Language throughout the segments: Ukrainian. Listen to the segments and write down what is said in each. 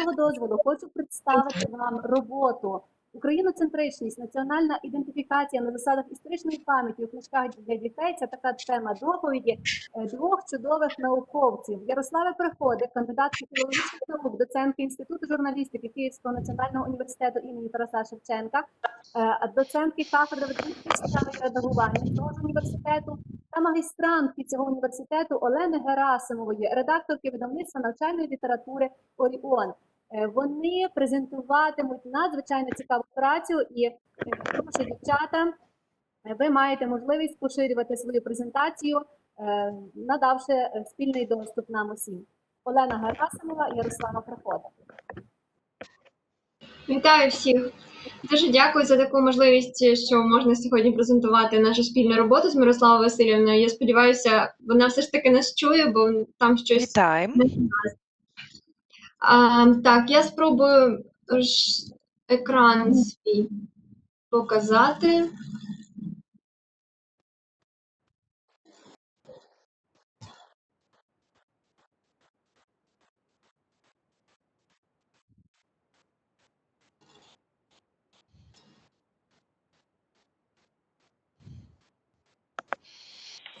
вашого дозволу хочу представити вам роботу Україноцентричність, національна ідентифікація на засадах історичної пам'яті у книжках для дітей. Це така тема доповіді е, двох чудових науковців. Ярослави Приходи, кандидат філологічних наук, доцентки Інституту журналістики Київського національного університету імені Тараса Шевченка, е, доцентки кафедри видавництва редагування цього університету та магістрантки цього університету Олени Герасимової, редакторки видавництва навчальної літератури Оріон. Е, Вони презентуватимуть надзвичайно цікаву працю і е, тому що дівчата, е, ви маєте можливість поширювати свою презентацію, е, надавши е, спільний доступ нам усім. Олена Герасимова, Ярослава Прихода. Вітаю всіх. Дуже дякую за таку можливість, що можна сьогодні презентувати нашу спільну роботу з Мирославою Васильівною. Я сподіваюся, вона все ж таки нас чує, бо там щось Вітаємо. А, так, я спробую екран свій показати.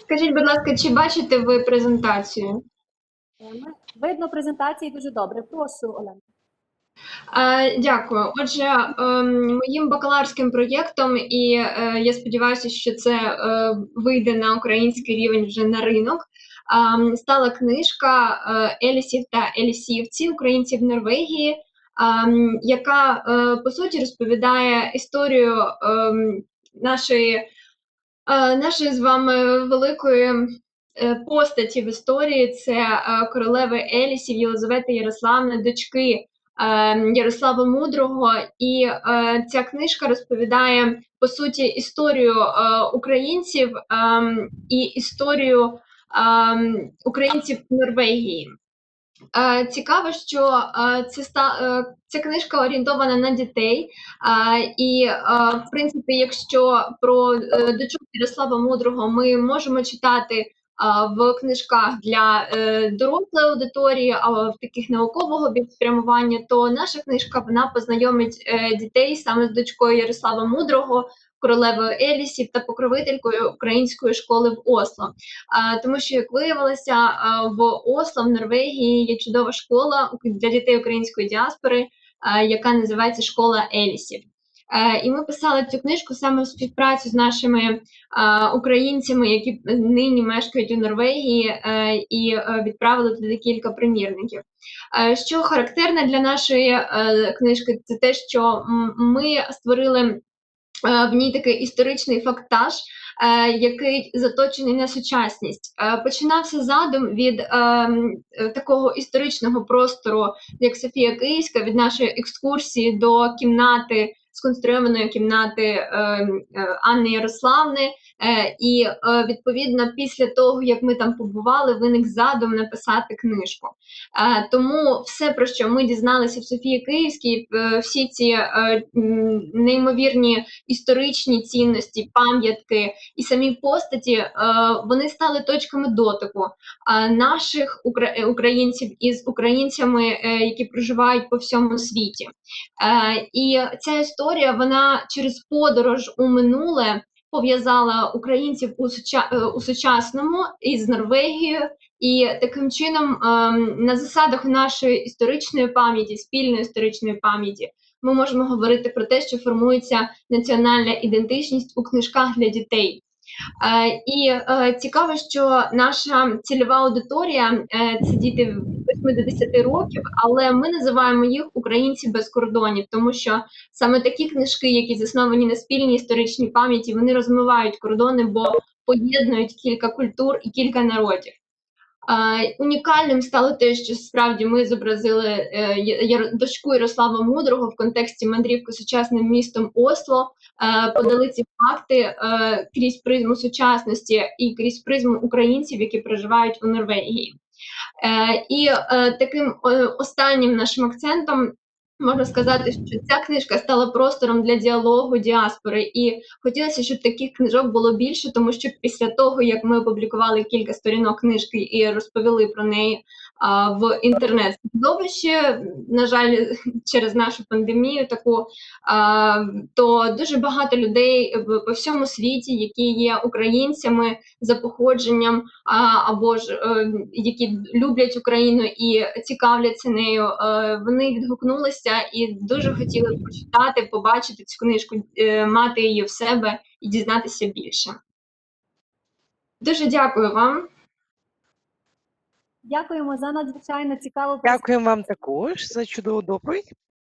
Скажіть, будь ласка, чи бачите ви презентацію? Видно презентації дуже добре. Прошу, Олена. Дякую. Отже, ем, моїм бакалаврським проєктом, і е, я сподіваюся, що це е, вийде на український рівень вже на ринок. ем, Стала книжка е, Елісів та Елісівці українців Норвегії, ем, яка по суті розповідає історію нашої, нашої з вами великої постаті в історії. Це е, королеви Елісів Єлизавети Ярославни, дочки е, Ярослава Мудрого, і е, ця книжка розповідає по суті історію е, українців і історію українців Норвегії. Е, Цікаво, що е, це ста, е, ця книжка орієнтована на дітей. е, І, е, в принципі, якщо про е, дочок Ярослава Мудрого ми можемо читати в книжках для е, дорослої аудиторії, а в таких наукового спрямування, то наша книжка вона познайомить е, дітей саме з дочкою Ярослава Мудрого, королевою Елісів та покровителькою української школи в Осло. А, тому що, як виявилося, в Осло, в Норвегії є чудова школа для дітей української діаспори, а, яка називається Школа Елісів. Е, І ми писали цю книжку саме в співпраці з нашими українцями, які нині мешкають у Норвегії, е, і е, відправили туди кілька примірників. Е, Що характерне для нашої е, книжки, це те, що ми створили е, в ній такий історичний фактаж, е, який заточений на сучасність. Е, Починався задум від е, е, такого історичного простору, як Софія Київська, від нашої екскурсії до кімнати сконструйованої кімнати е, е, Анни Ярославни. Е, і відповідно після того, як ми там побували, виник задум написати книжку. Тому все, про що ми дізналися в Софії Київській, всі ці неймовірні історичні цінності, пам'ятки і самі постаті, вони стали точками дотику наших українців із українцями, які проживають по всьому світі. І ця історія вона через подорож у минуле пов'язала українців у, суча- е, у сучасному із Норвегією, і таким чином ем, на засадах нашої історичної пам'яті, спільної історичної пам'яті, ми можемо говорити про те, що формується національна ідентичність у книжках для дітей. Е, і е, цікаво, що наша цільова аудиторія це діти 8 до 10 років, але ми називаємо їх українці без кордонів, тому що саме такі книжки, які засновані на спільній історичній пам'яті, вони розмивають кордони, бо поєднують кілька культур і кілька народів. Унікальним стало те, що справді ми зобразили е, дочку Ярослава Мудрого в контексті мандрівки сучасним містом Осло, е, подали ці факти е, крізь призму сучасності і крізь призму українців, які проживають у Норвегії. Е, і е, таким е, останнім нашим акцентом можна сказати, що ця книжка стала простором для діалогу діаспори, і хотілося, щоб таких книжок було більше, тому що після того, як ми опублікували кілька сторінок книжки і розповіли про неї в інтернет середовище, на жаль, через нашу пандемію таку, то дуже багато людей по всьому світі, які є українцями за походженням, або ж е, які люблять Україну і цікавляться нею, е, вони відгукнулися і дуже хотіли почитати, побачити цю книжку, е, мати її в себе і дізнатися більше. Дуже дякую вам. Дякуємо за надзвичайно цікаву Дякуємо вам також за чудову доповідь.